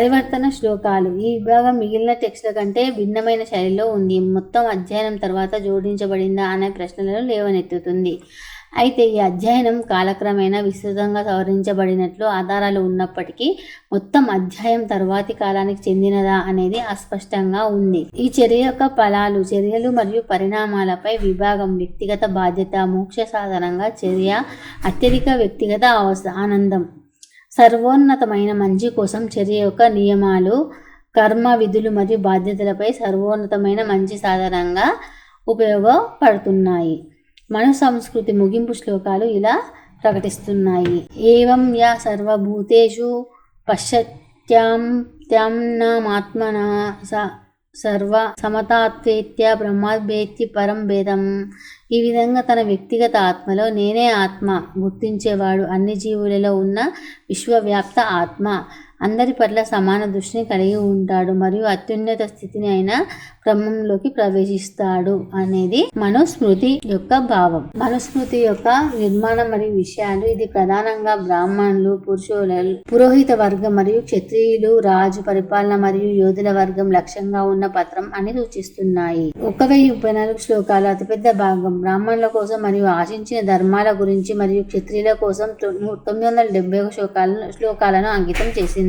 పరివర్తన శ్లోకాలు. ఈ విభాగం మిగిలిన టెక్స్ట్ల కంటే భిన్నమైన శైలిలో ఉంది. మొత్తం అధ్యయనం తర్వాత జోడించబడిందా అనే ప్రశ్నలను లేవనెత్తుతుంది. అయితే ఈ అధ్యయనం కాలక్రమేణా విస్తృతంగా సవరించబడినట్లు ఆధారాలు ఉన్నప్పటికీ మొత్తం అధ్యాయం తర్వాతి కాలానికి చెందినదా అనేది అస్పష్టంగా ఉంది. ఈ చర్య యొక్క ఫలాలు చర్యలు మరియు పరిణామాలపై విభాగం వ్యక్తిగత బాధ్యత మోక్ష సాధనంగా చర్య అత్యధిక వ్యక్తిగత అవస్థ ఆనందం. సర్వోన్నతమైన మంచి కోసం చర్య యొక్క నియమాలు కర్మ విధులు మరియు బాధ్యతలపై సర్వోన్నతమైన మంచి సాధనంగా ఉపయోగపడుతున్నాయి. మను సంస్కృతి ముగింపు శ్లోకాలు ఇలా ప్రకటిస్తున్నాయి. ఏవం యా సర్వభూతేషు పశ్చత్యాం త్యాం నామాత్మన స సర్వ సమతాత్వేత్య బ్రహ్మాద్వేత్తి పరం భేదం ఈ విధంగా తన వ్యక్తిగత ఆత్మలో నేనే ఆత్మ గుర్తించేవాడు అన్ని జీవులలో ఉన్న విశ్వవ్యాప్త ఆత్మ. అందరి పట్ల సమాన దృష్టిని కలిగి ఉంటాడు మరియు అత్యున్నత స్థితిని అయిన క్రమంలోకి ప్రవేశిస్తాడు అనేది మనుస్మృతి యొక్క భావం. మనుస్మృతి యొక్క నిర్మాణం మరియు విషయాలు ఇది ప్రధానంగా బ్రాహ్మణులు పురుషుల పురోహిత వర్గం మరియు క్షత్రియులు రాజు పరిపాలన మరియు యోధుల వర్గం లక్ష్యంగా ఉన్న పత్రం అని సూచిస్తున్నాయి. ఒక వెయ్యి ముప్పై నాలుగు శ్లోకాలు అతిపెద్ద భాగం బ్రాహ్మణుల కోసం మరియు ఆశించిన ధర్మాల గురించి మరియు క్షత్రియుల కోసం తొమ్మిది వందల డెబ్బై ఒక శ్లోకాలను శ్లోకాలను అంకితం చేసింది.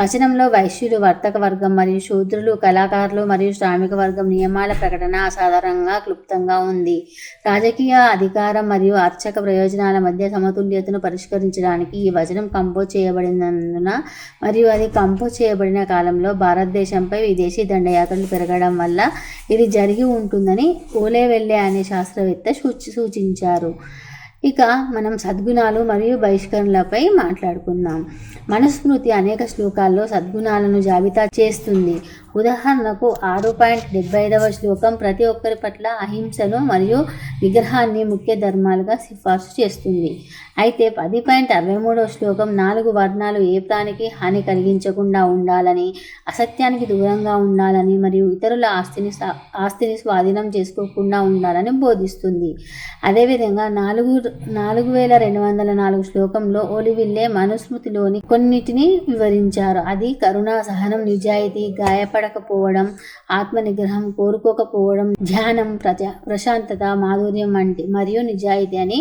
వచనంలో వైశ్యులు వర్తక వర్గం మరియు శూద్రులు కళాకారులు మరియు శ్రామిక వర్గం నియమాల ప్రకటన అసాధారణంగా క్లుప్తంగా ఉంది. రాజకీయ అధికారం మరియు అర్చక ప్రయోజనాల మధ్య సమతుల్యతను పరిష్కరించడానికి ఈ వచనం కంపోజ్ చేయబడినందున మరియు అది కంపోజ్ చేయబడిన కాలంలో భారతదేశంపై విదేశీ దండయాత్రలు పెరగడం వల్ల ఇది జరిగి ఉంటుందని ఓలేవెల్లే అనే శాస్త్రవేత్త సూచి సూచించారు. ఇక మనం సద్గుణాలు మరియు బహిష్కరణలపై మాట్లాడుకుందాం. మనుస్మృతి అనేక శ్లోకాల్లో సద్గుణాలను జాబితా చేస్తుంది. ఉదాహరణకు ఆరు పాయింట్ డెబ్బై ఐదవ శ్లోకం ప్రతి ఒక్కరి పట్ల అహింసను మరియు విగ్రహాన్ని ముఖ్య ధర్మాలుగా సిఫార్సు చేస్తుంది. అయితే పది పాయింట్ అరవై మూడవ శ్లోకం నాలుగు వర్ణాలు ఏ ప్రాణికి హాని కలిగించకుండా ఉండాలని అసత్యానికి దూరంగా ఉండాలని మరియు ఇతరుల ఆస్తిని ఆస్తిని స్వాధీనం చేసుకోకుండా ఉండాలని బోధిస్తుంది. అదేవిధంగా నాలుగు నాలుగు వేల రెండు వందల నాలుగు శ్లోకంలో ఒలివిల్లే మనుస్మృతిలోని కొన్నిటిని వివరించారు. అది కరుణ సహనం నిజాయితీ గాయపడకపోవడం ఆత్మ నిగ్రహం కోరుకోకపోవడం ధ్యానం ప్రజా ప్రశాంతత మాధుర్యం వంటి మరియు నిజాయితీ అని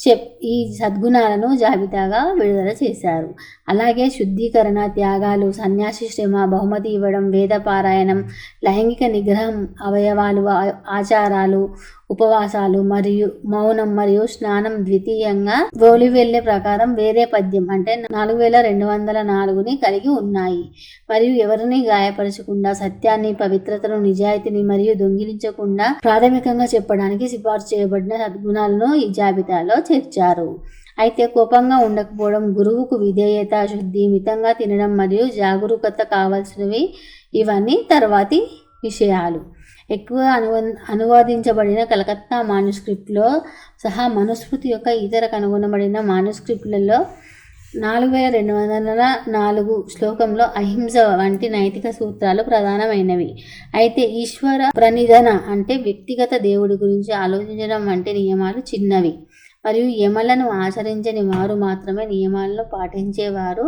చెప్ ఈ సద్గుణాలను జాబితాగా విడుదల చేశారు. అలాగే శుద్ధీకరణ త్యాగాలు సన్యాసి శ్రమ బహుమతి ఇవ్వడం వేదపారాయణం లైంగిక నిగ్రహం అవయవాలు ఆచారాలు ఉపవాసాలు మరియు మౌనం మరియు స్నానం ద్వితీయంగా గోలి వెళ్ళే ప్రకారం వేరే పద్యం అంటే నాలుగు వేల రెండు వందల నాలుగుని కలిగి ఉన్నాయి. మరియు ఎవరిని గాయపరచకుండా సత్యాన్ని పవిత్రతను నిజాయితీని మరియు దొంగిలించకుండా ప్రాథమికంగా చెప్పడానికి సిఫార్సు చేయబడిన సద్గుణాలను ఈ జాబితాలో చేర్చారు. అయితే కోపంగా ఉండకపోవడం గురువుకు విధేయత శుద్ధి మితంగా తినడం మరియు జాగరూకత కావాల్సినవి ఇవన్నీ తర్వాతి విషయాలు. ఎక్కువ అనువ అనువాదించబడిన కలకత్తా మానుస్క్రిప్ట్లో సహా మనుస్మృతి యొక్క ఇతర కనుగొనబడిన మానుస్క్రిప్ట్లలో నాలుగు వేల రెండు వందల నాలుగు శ్లోకంలో అహింస వంటి నైతిక సూత్రాలు ప్రధానమైనవి. అయితే ఈశ్వర ప్రణిధన అంటే వ్యక్తిగత దేవుడి గురించి ఆలోచించడం వంటి నియమాలు చిన్నవి. మరియు యమలను ఆచరించని వారు మాత్రమే నియమాలను పాటించేవారు.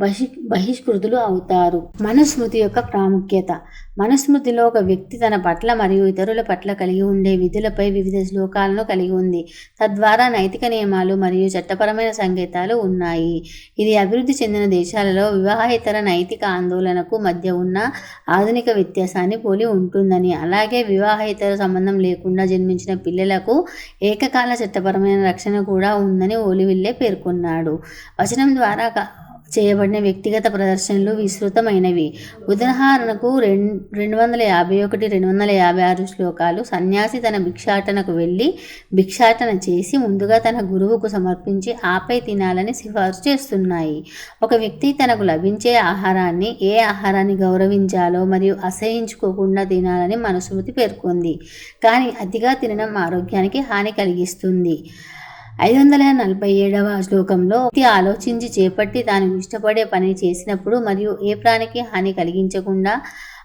బహి బహిష్కృతులు అవుతారు. మనుస్మృతి యొక్క ప్రాముఖ్యత. మనుస్మృతిలో ఒక వ్యక్తి తన పట్ల మరియు ఇతరుల పట్ల కలిగి ఉండే విధులపై వివిధ శ్లోకాలను కలిగి ఉంది. తద్వారా నైతిక నియమాలు మరియు చట్టపరమైన సంకేతాలు ఉన్నాయి. ఇది అభివృద్ధి చెందిన దేశాలలో వివాహేతర నైతిక ఆందోళనకు మధ్య ఉన్న ఆధునిక వ్యత్యాసాన్ని పోలి ఉంటుందని. అలాగే వివాహేతర సంబంధం లేకుండా జన్మించిన పిల్లలకు ఏకకాల చట్టపరమైన రక్షణ కూడా ఉందని ఓలివిల్లే పేర్కొన్నాడు. వచనం ద్వారా క- చేయబడిన వ్యక్తిగత ప్రదర్శనలు విస్తృతమైనవి. ఉదాహరణకు రెండు రెండు వందల యాభై ఒకటి రెండు వందల యాభై ఆరు శ్లోకాలు సన్యాసి తన భిక్షాటనకు వెళ్ళి భిక్షాటన చేసి ముందుగా తన గురువుకు సమర్పించి ఆపై తినాలని సిఫార్సు చేస్తున్నాయి. ఒక వ్యక్తి తనకు లభించే ఆహారాన్ని ఏ ఆహారాన్ని గౌరవించాలో మరియు అసహించుకోకుండా తినాలని మనుస్మృతి పేర్కొంది. కానీ అతిగా తినడం ఆరోగ్యానికి హాని కలిగిస్తుంది. ఐదు వందల నలభై ఏడవ శ్లోకంలో వ్యక్తి ఆలోచించి చేపట్టి తాను ఇష్టపడే పని చేసినప్పుడు మరియు ఏ ప్రాణికి హాని కలిగించకుండా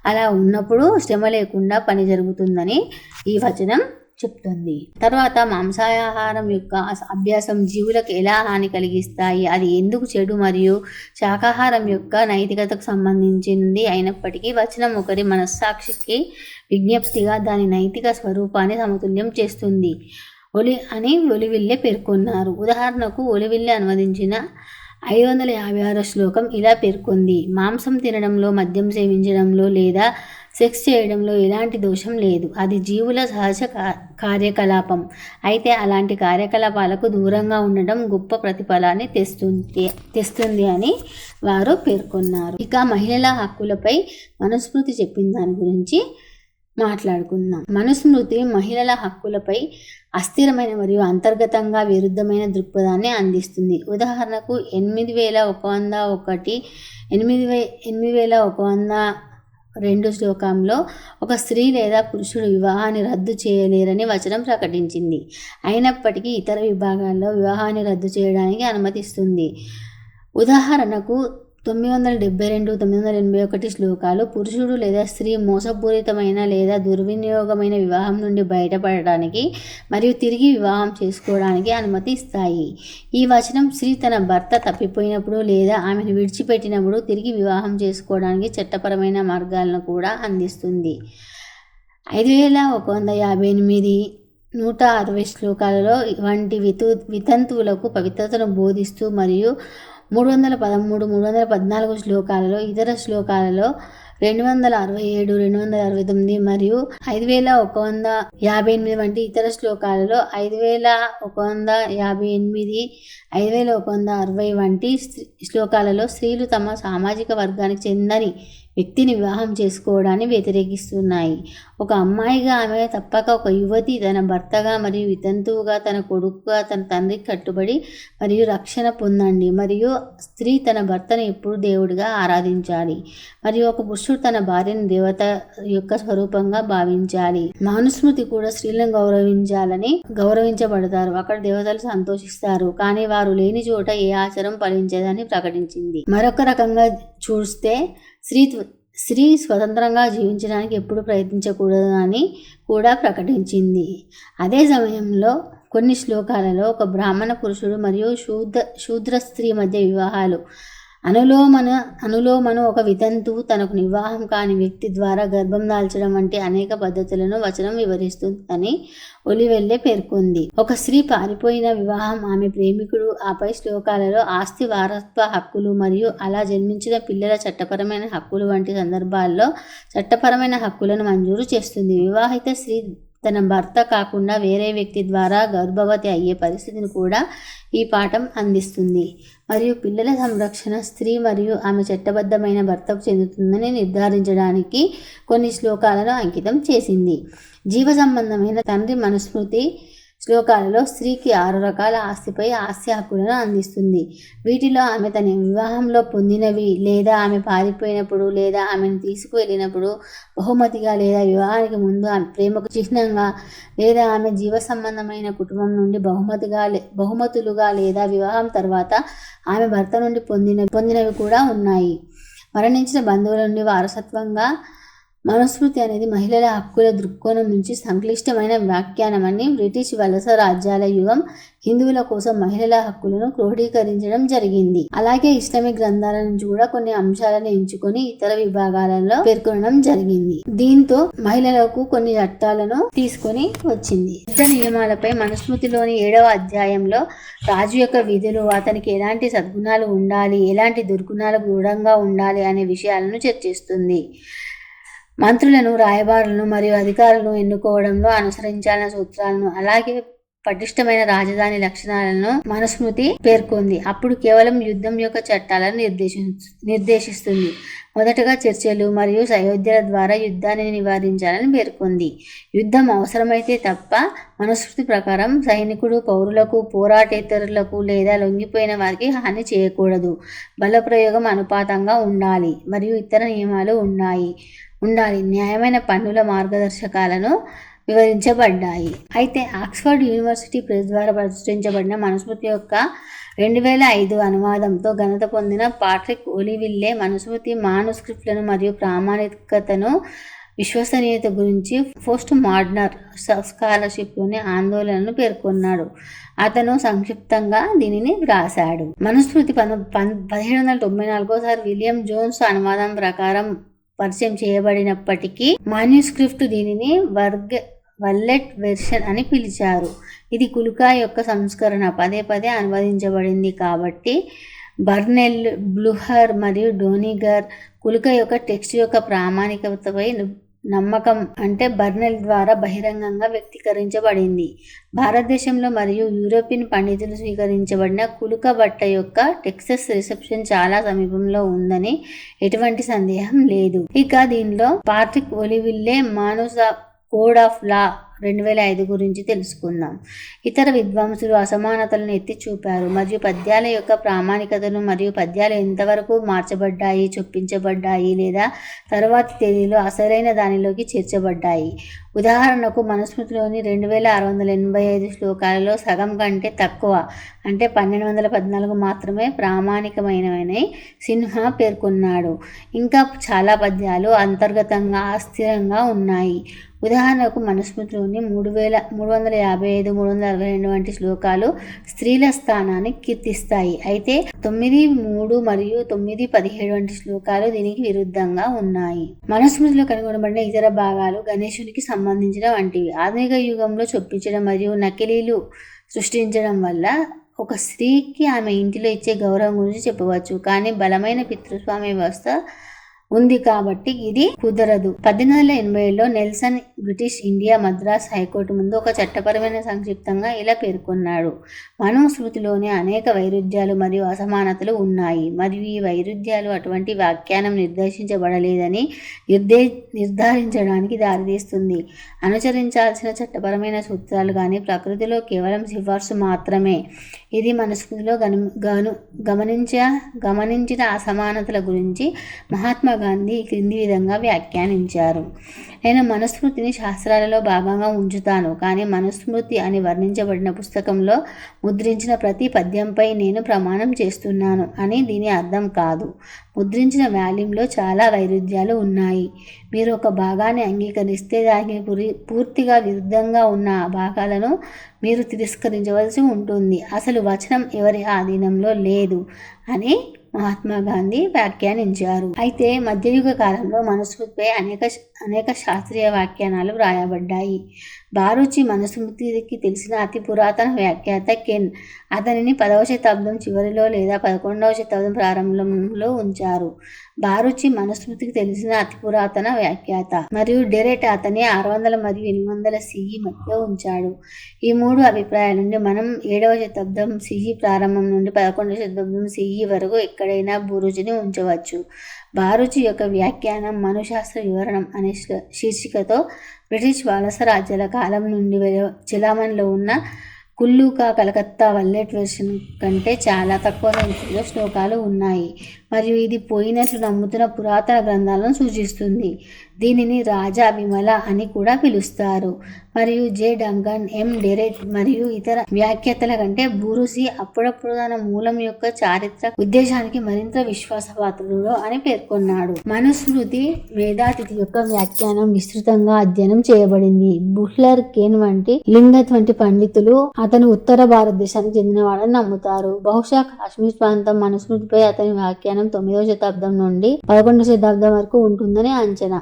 అలా ఉన్నప్పుడు శ్రమ లేకుండా పని జరుగుతుందని ఈ వచనం చెప్తుంది. తర్వాత మాంసాహారం యొక్క అభ్యాసం జీవులకు ఎలా హాని కలిగిస్తాయి? అది ఎందుకు చెడు మరియు శాకాహారం యొక్క నైతికతకు సంబంధించింది అయినప్పటికీ వచనం ఒకరి మనస్సాక్షికి విజ్ఞప్తిగా దాని నైతిక స్వరూపాన్ని సమతుల్యం చేస్తుంది. ఒలి అని ఒలివిల్లే పేర్కొన్నారు. ఉదాహరణకు ఒలివిల్లే అనువదించిన ఐదు వందల యాభై ఆరో శ్లోకం ఇలా పేర్కొంది. మాంసం తినడంలో మద్యం సేవించడంలో లేదా సెక్స్ చేయడంలో ఎలాంటి దోషం లేదు. అది జీవుల సహజ కా- కార్యకలాపం. అయితే అలాంటి కార్యకలాపాలకు దూరంగా ఉండడం గొప్ప ప్రతిఫలాన్ని తెస్తుంది తెస్తుంది అని వారు పేర్కొన్నారు. ఇక మహిళల హక్కులపై మనుస్మృతి చెప్పిన దాని గురించి మాట్లాడుకుందాం. మనుస్మృతి మహిళల హక్కులపై అస్థిరమైన మరియు అంతర్గతంగా విరుద్ధమైన దృక్పథాన్ని అందిస్తుంది. ఉదాహరణకు ఎనిమిది వేల ఒక వంద ఒకటి ఎనిమిది వే ఎనిమిది వేల ఒక వంద రెండు శ్లోకంలో ఒక స్త్రీ లేదా పురుషుడు వివాహాన్ని రద్దు చేయలేరని వచనం ప్రకటించింది. అయినప్పటికీ ఇతర విభాగాల్లో వివాహాన్ని రద్దు చేయడానికి అనుమతిస్తుంది. ఉదాహరణకు తొమ్మిది వందల డెబ్బై రెండు తొమ్మిది వందల ఎనభై ఒకటి శ్లోకాలు పురుషుడు లేదా స్త్రీ మోసపూరితమైన లేదా దుర్వినియోగమైన వివాహం నుండి బయటపడడానికి మరియు తిరిగి వివాహం చేసుకోవడానికి అనుమతి ఇస్తాయి. ఈ వచనం స్త్రీ తన భర్త తప్పిపోయినప్పుడు లేదా ఆమెను విడిచిపెట్టినప్పుడు తిరిగి వివాహం చేసుకోవడానికి చట్టపరమైన మార్గాలను కూడా అందిస్తుంది. ఐదు వేల ఒక వంద యాభై ఎనిమిది నూట అరవై శ్లోకాలలో వంటి వితు వితంతువులకు పవిత్రతను బోధిస్తూ మరియు మూడు వందల పదమూడు మూడు వందల పద్నాలుగు శ్లోకాలలో ఇతర శ్లోకాలలో రెండు వందల అరవై ఏడు రెండు వందల అరవై తొమ్మిది మరియు ఐదు వేల ఒక వంద యాభై ఎనిమిది వంటి ఇతర శ్లోకాలలో ఐదు వేల ఒక వంద యాభై ఎనిమిది ఐదు వేల ఒక వంద అరవై వంటి శ్లోకాలలో స్త్రీలు తమ సామాజిక వర్గానికి చెందని వ్యక్తిని వివాహం చేసుకోవడాన్ని వ్యతిరేకిస్తున్నాయి. ఒక అమ్మాయిగా ఆమె తప్పక ఒక యువతి తన భర్తగా మరియు వితంతువుగా తన కొడుకుగా తన తండ్రికి కట్టుబడి మరియు రక్షణ పొందండి. మరియు స్త్రీ తన భర్తను ఎప్పుడు దేవుడిగా ఆరాధించాలి. మరియు ఒక పురుషుడు తన భార్యను దేవత యొక్క స్వరూపంగా భావించాలి. మానుస్మృతి కూడా స్త్రీలను గౌరవించాలని గౌరవించబడతారు. అక్కడ దేవతలు సంతోషిస్తారు. కానీ వారు లేని చోట ఏ ఆచారం ఫలించదని ప్రకటించింది. మరొక రకంగా చూస్తే స్త్రీ స్త్రీ స్వతంత్రంగా జీవించడానికి ఎప్పుడు ప్రయత్నించకూడదు అని కూడా ప్రకటించింది. అదే సమయంలో కొన్ని శ్లోకాలలో ఒక బ్రాహ్మణ పురుషుడు మరియు శూద్ర శూద్ర స్త్రీ మధ్య వివాహాలు అనులోమన అనులోమను ఒక వితంతువు తనకు వివాహం కాని వ్యక్తి ద్వారా గర్భం దాల్చడం వంటి అనేక పద్ధతులను వచనం వివరిస్తుందని ఒలివెల్లే పేర్కొంది. ఒక స్త్రీ పారిపోయిన వివాహం ఆమె ప్రేమికుడు ఆపై శ్లోకాలలో ఆస్తి వారసత్వ హక్కులు మరియు అలా జన్మించిన పిల్లల చట్టపరమైన హక్కులు వంటి సందర్భాల్లో చట్టపరమైన హక్కులను మంజూరు చేస్తుంది. వివాహిత స్త్రీ తన భర్త కాకుండా వేరే వ్యక్తి ద్వారా గర్భవతి అయ్యే పరిస్థితిని కూడా ఈ పాఠం అందిస్తుంది. మరియు పిల్లల సంరక్షణ స్త్రీ మరియు ఆమె చట్టబద్ధమైన భర్తకు చెందుతుందని నిర్ధారించడానికి కొన్ని శ్లోకాలను అంకితం చేసింది. జీవ సంబంధమైన తండ్రి మనుస్మృతి శ్లోకాలలో స్త్రీకి ఆరు రకాల ఆస్తిపై ఆస్తి హక్కులను అందిస్తుంది. వీటిలో ఆమె తన వివాహంలో పొందినవి లేదా ఆమె పారిపోయినప్పుడు లేదా ఆమెను తీసుకువెళ్ళినప్పుడు బహుమతిగా లేదా వివాహానికి ముందు ఆమె ప్రేమకు చిహ్నంగా లేదా ఆమె జీవ సంబంధమైన కుటుంబం నుండి బహుమతిగా లే- బహుమతులుగా లేదా వివాహం తర్వాత ఆమె భర్త నుండి పొందిన పొందినవి కూడా ఉన్నాయి. మరణించిన బంధువుల నుండి వారసత్వంగా మనుస్మృతి అనేది మహిళల హక్కుల దృక్కోణం నుంచి సంక్లిష్టమైన వ్యాఖ్యానం అని బ్రిటిష్ వలస రాజ్యాల యుగం హిందువుల కోసం మహిళల హక్కులను క్రోడీకరించడం జరిగింది. అలాగే ఇస్లామిక్ గ్రంథాల నుంచి కూడా కొన్ని అంశాలను ఎంచుకొని ఇతర విభాగాలలో పేర్కొనడం జరిగింది. దీంతో మహిళలకు కొన్ని చట్టాలను తీసుకొని వచ్చింది. యుద్ధ నియమాలపై మనుస్మృతిలోని ఏడవ అధ్యాయంలో రాజు యొక్క విధులు అతనికి ఎలాంటి సద్గుణాలు ఉండాలి ఎలాంటి దుర్గుణాలకు దూరంగా ఉండాలి అనే విషయాలను చర్చిస్తుంది. మంత్రులను రాయబారులను మరియు అధికారులను ఎన్నుకోవడంలో అనుసరించాలన్న సూత్రాలను అలాగే పటిష్టమైన రాజధాని లక్షణాలను మనుస్మృతి పేర్కొంది. అప్పుడు కేవలం యుద్ధం యొక్క చట్టాలను నిర్దేశి నిర్దేశిస్తుంది. మొదటగా చర్చలు మరియు సయోధ్యల ద్వారా యుద్ధాన్ని నివారించాలని పేర్కొంది. యుద్ధం అవసరమైతే తప్ప మనుస్మృతి ప్రకారం సైనికుడు పౌరులకు పోరాటేతరులకు లేదా లొంగిపోయిన వారికి హాని చేయకూడదు. బలప్రయోగం అనుపాతంగా ఉండాలి మరియు ఇతర నియమాలు ఉన్నాయి. ఉండాలి. న్యాయమైన పన్నుల మార్గదర్శకాలను వివరించబడ్డాయి. అయితే ఆక్స్ఫర్డ్ యూనివర్సిటీ ప్రెస్ ద్వారా ప్రచురించబడిన మనుస్మృతి యొక్క రెండు వేల ఐదు అనువాదంతో ఘనత పొందిన పాట్రిక్ ఒలివిల్లే మనుస్మృతి మానుస్క్రిప్ట్లను మరియు ప్రామాణికతను విశ్వసనీయత గురించి పోస్ట్ మోడర్న్ స్కాలర్షిప్లోని ఆందోళనను పేర్కొన్నాడు. అతను సంక్షిప్తంగా దీనిని వ్రాశాడు. మనుస్మృతి పద పదిహేడు వందల తొంభై నాలుగోసారి విలియం జోన్స్ అనువాదం ప్రకారం పరిచయం చేయబడినప్పటికీ మాన్యుస్క్రిప్ట్ దీనిని వర్గ వల్లెట్ వెర్షన్ అని పిలిచారు. ఇది కులుకా యొక్క సంస్కరణ. పదే పదే అనువదించబడింది కాబట్టి బర్నెల్ బ్లూహర్ మరియు డోనిగర్ కులుక యొక్క టెక్స్ట్ యొక్క ప్రామాణికతపై నమ్మకం అంటే బర్నెల్ ద్వారా బహిరంగంగా వ్యక్తీకరించబడింది. భారతదేశంలో మరియు యూరోపియన్ పండితులు స్వీకరించబడిన కులుక బట్ట యొక్క టెక్సస్ రిసెప్షన్ చాలా సమీపంలో ఉందని ఎటువంటి సందేహం లేదు. ఇక దీనిలో పార్టిక్ ఒలివిల్లే మానుస కోడ్ ఆఫ్ లా రెండు వేల ఐదు గురించి తెలుసుకుందాం. ఇతర విద్వాంసులు అసమానతలను ఎత్తి చూపారు. మరియు పద్యాల యొక్క ప్రామాణికతను మరియు పద్యాలు ఎంతవరకు మార్చబడ్డాయి చొప్పించబడ్డాయి లేదా తరువాతి తేదీలో అసలైన దానిలోకి చేర్చబడ్డాయి. ఉదాహరణకు మనుస్మృతిలోని రెండు వేల ఆరు వందల ఎనభై ఐదు శ్లోకాలలో సగం కంటే తక్కువ అంటే పన్నెండు వందల పద్నాలుగు మాత్రమే ప్రామాణికమైనవని సిన్హా పేర్కొన్నాడు. ఇంకా చాలా పద్యాలు అంతర్గతంగా అస్థిరంగా ఉన్నాయి. ఉదాహరణకు మనుస్మృతిలోని మూడు వేల మూడు వందల యాభై ఐదు మూడు వందల అరవై రెండు వంటి శ్లోకాలు స్త్రీల స్థానాన్ని కీర్తిస్తాయి. అయితే తొమ్మిది మూడు మరియు తొమ్మిది పదిహేడు వంటి శ్లోకాలు దీనికి విరుద్ధంగా ఉన్నాయి. మనుస్మృతిలో కనుగొనబడిన ఇతర భాగాలు గణేశునికి సంబంధించిన వంటివి. ఆధునిక యుగంలో చొప్పించడం మరియు నకిలీలు సృష్టించడం వల్ల ఒక స్త్రీకి ఆమె ఇంటిలో ఇచ్చే గౌరవం గురించి చెప్పవచ్చు. కానీ బలమైన పితృస్వామ్య వ్యవస్థ ఉంది కాబట్టి ఇది కుదరదు. పద్దెనిమిది వందల ఎనభైలో Nelson British India Madras high court ముందు ఒక చట్టపరమైన సంక్షిప్తంగా ఇలా పేర్కొన్నాడు. మనుస్మృతిలోని అనేక వైరుధ్యాలు మరియు అసమానతలు ఉన్నాయి. మరియు ఈ వైరుధ్యాలు అటువంటి వ్యాఖ్యానం నిర్దేశించబడలేదని నిర్దే నిర్ధారించడానికి దారితీస్తుంది. అనుసరించాల్సిన చట్టపరమైన సూత్రాలు కానీ ప్రకృతిలో కేవలం సిఫార్సు మాత్రమే. ఇది మనస్మృతిలో గను గను గమనించ గమనించిన అసమానతల గురించి మహాత్మా గాంధీ క్రింది విధంగా వ్యాఖ్యానించారు. నేను మనుస్మృతిని శాస్త్రాలలో భాగంగా ఉంచుతాను. కానీ మనుస్మృతి అని వర్ణించబడిన పుస్తకంలో ముద్రించిన ప్రతి పద్యంపై నేను ప్రమాణం చేస్తున్నాను అని దీని అర్థం కాదు. ముద్రించిన వాల్యూమ్లో చాలా వైరుధ్యాలు ఉన్నాయి. మీరు ఒక భాగాన్ని అంగీకరిస్తే దానికి పూరి పూర్తిగా విరుద్ధంగా ఉన్న ఆ భాగాలను మీరు తిరస్కరించవలసి ఉంటుంది. అసలు వచనం ఎవరి ఆధీనంలో లేదు అని మహాత్మా గాంధీ వ్యాఖ్యానించారు. అయితే మధ్యయుగ కాలంలో మనుస్మృతిపై అనేక అనేక శాస్త్రీయ వ్యాఖ్యానాలు వ్రాయబడ్డాయి. బారూచి మనుస్మృతికి తెలిసిన అతి పురాతన వ్యాఖ్యాత కెన్. అతనిని పదవ శతాబ్దం చివరిలో లేదా పదకొండవ శతాబ్దం ప్రారంభంలో ఉంచారు. బారూచి మనుస్మృతికి తెలిసిన అతి పురాతన వ్యాఖ్యాత మరియు డెరెట్ అతని ఆరు వందల మరియు ఎనిమిది వందల సిఈ మధ్య ఉంచాడు. ఈ మూడు అభిప్రాయాల నుండి మనం ఏడవ శతాబ్దం సిఈ ప్రారంభం నుండి పదకొండవ శతాబ్దం సిఈ వరకు ఎక్కడైనా బురుజుని ఉంచవచ్చు. బారూచి యొక్క వ్యాఖ్యానం మనుశాస్త్ర వివరణం అనే శీర్షికతో బ్రిటిష్ వలస రాజ్యాల కాలం నుండి చలామణిలో ఉన్న కుల్లూకా కలకత్తా వల్లెట్ వెర్షన్ కంటే చాలా తక్కువ సంఖ్యలో శ్లోకాలు ఉన్నాయి. మరియు ఇది పోయినట్లు నమ్ముతున్న పురాతన గ్రంథాలను సూచిస్తుంది. దీనిని రాజా విమల అని కూడా పిలుస్తారు. మరియు జే. డంగన్ ఎం. డెరెట్ మరియు ఇతర వ్యాఖ్యతల కంటే బూరుసి అప్పుడప్పుడు తన మూలం యొక్క చారిత్రక ఉద్దేశానికి మరింత విశ్వాసపాత్రుడు అని పేర్కొన్నాడు. మనుస్మృతి వేదాతిథి యొక్క వ్యాఖ్యానం విస్తృతంగా అధ్యయనం చేయబడింది. బుహ్లర్ కేన్ వంటి లింగత్ వంటి పండితులు అతను ఉత్తర భారతదేశానికి చెందినవాడని నమ్ముతారు. బహుశా కాశ్మీర్ ప్రాంతం మనుస్మృతిపై అతని వ్యాఖ్యానం తొమ్మిదవ శతాబ్దం నుండి పదకొండవ శతాబ్దం వరకు ఉంటుందని అంచనా.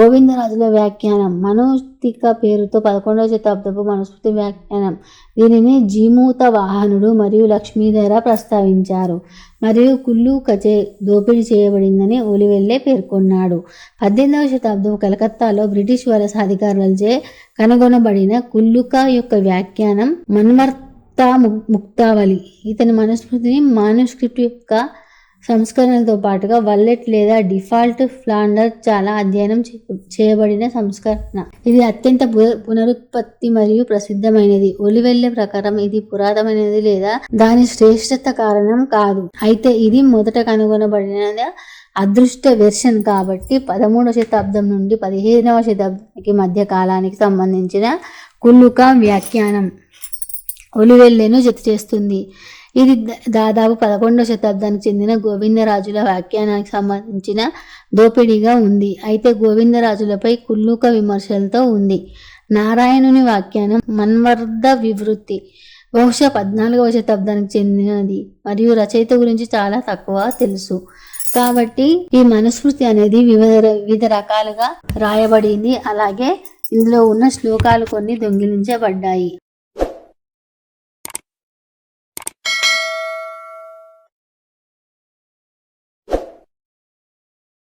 గోవిందరాజుల వ్యాఖ్యానం మనోతిక పేరుతో పదకొండవ శతాబ్దపు మనుస్మృతి వ్యాఖ్యానం. దీనిని జీమూత వాహనుడు మరియు లక్ష్మీధర ప్రస్తావించారు. మరియు కుల్లు కచే దోపిడీ చేయబడిందని ఒలివెల్లే పేర్కొన్నాడు. పద్దెనిమిదవ శతాబ్దం కలకత్తాలో బ్రిటిష్ వలస అధికారులచే కనుగొనబడిన కుల్లుక యొక్క వ్యాఖ్యానం మన్మర్త ముక్తావళి. ఇతని మనుస్మృతిని మానుస్క్రిప్ట్ యొక్క సంస్కరణలతో పాటుగా వల్లెట్ లేదా డిఫాల్ట్ ఫ్లాండర్ చాలా అధ్యయనం చేయబడిన సంస్కరణ. ఇది అత్యంత పునరుత్పత్తి మరియు ప్రసిద్ధమైనది. ఒలివెల్లె ప్రకారం ఇది పురాతనమైనది లేదా దాని శ్రేష్టత కారణం కాదు. అయితే ఇది మొదట కనుగొనబడిన అదృష్ట వెర్షన్ కాబట్టి పదమూడవ శతాబ్దం నుండి పదిహేనవ శతాబ్దానికి మధ్య కాలానికి సంబంధించిన కుల్లుక వ్యాఖ్యానం ఒలివెల్లెను జత చేస్తుంది ఇది దాదాపు పదకొండవ శతాబ్దానికి చెందిన గోవిందరాజుల వ్యాఖ్యానానికి సంబంధించిన దోపిడీగా ఉంది. అయితే గోవిందరాజులపై కుల్లూక విమర్శలతో ఉంది. నారాయణుని వ్యాఖ్యానం మన్వర్ధ వివృత్తి. బహుశా పద్నాలుగవ శతాబ్దానికి చెందినది మరియు రచయిత గురించి చాలా తక్కువ తెలుసు. కాబట్టి ఈ మనుస్మృతి అనేది వివిధ వివిధ రకాలుగా రాయబడింది. అలాగే ఇందులో ఉన్న శ్లోకాలు కొన్ని దొంగిలించబడ్డాయి.